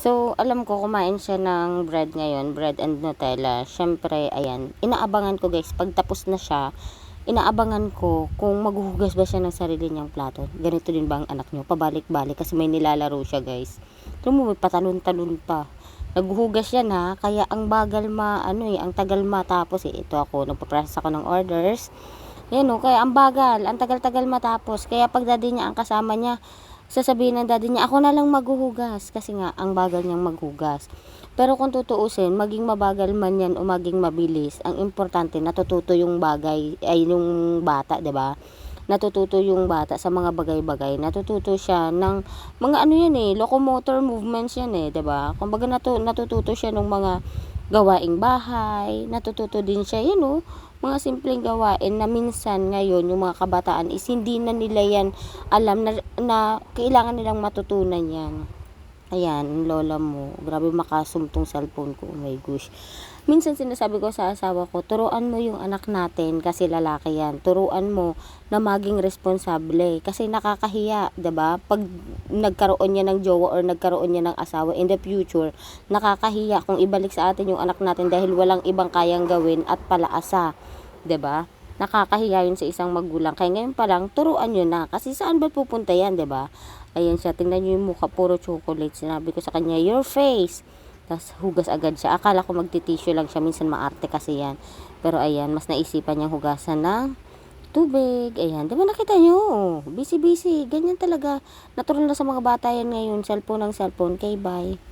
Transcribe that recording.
So, alam ko kumain siya ng bread ngayon, bread and Nutella. Syempre, ayan, inaabangan ko guys, pag tapos na siya, inaabangan ko kung maghuhugas ba siya ng sarili niyang plato. Ganito din ba ang anak niyo? Pabalik-balik kasi may nilalaro siya guys. Ito mo, may patalon-talon pa. Naghuhugas yan ha, kaya ang bagal ma, ano eh, ang tagal matapos eh. Ito ako, nagpaprocess ako ng orders. Yan o, kaya ang bagal, ang tagal-tagal matapos. Kaya pag daddy niya ang kasama niya, sasabihin ng daddy niya, ako na lang maghuhugas. Kasi nga, ang bagal niyang maghugas. Pero kung tutuusin, maging mabagal man yan o maging mabilis, ang importante, natututo yung bagay, ay yung bata, 'di ba Natututo yung bata sa mga bagay-bagay. Natututo siya ng mga ano yan eh, locomotor movements yan eh, 'di ba Kumbaga natu natututo siya ng mga gawaing bahay, natututo din siya, yun know, mga simpleng gawain na minsan ngayon yung mga kabataan is hindi na nila yan alam na, na kailangan nilang matutunan yan. Ayan, lola mo. Grabe makasumtong cellphone ko. Oh my gosh. Minsan sinasabi ko sa asawa ko, turuan mo yung anak natin kasi lalaki yan. Turuan mo na maging responsable kasi nakakahiya, 'di ba? Pag nagkaroon niya ng jowa or nagkaroon niya ng asawa in the future, nakakahiya kung ibalik sa atin yung anak natin dahil walang ibang kayang gawin at palaasa, 'di ba? Nakakahiya yun sa isang magulang. Kaya ngayon pa lang, turuan nyo na. Kasi saan ba pupunta yan, ba Ayan siya, tingnan nyo yung mukha, puro chocolate. Sinabi ko sa kanya, your face. Tapos hugas agad siya. Akala ko magti-tissue lang siya, minsan maarte kasi yan. Pero ayan, mas naisipan niyang hugasan ng tubig. Ayan, di ba nakita nyo? Busy-busy. Ganyan talaga. Natural na sa mga bata yan ngayon. Cellphone ng cellphone. Okay, bye.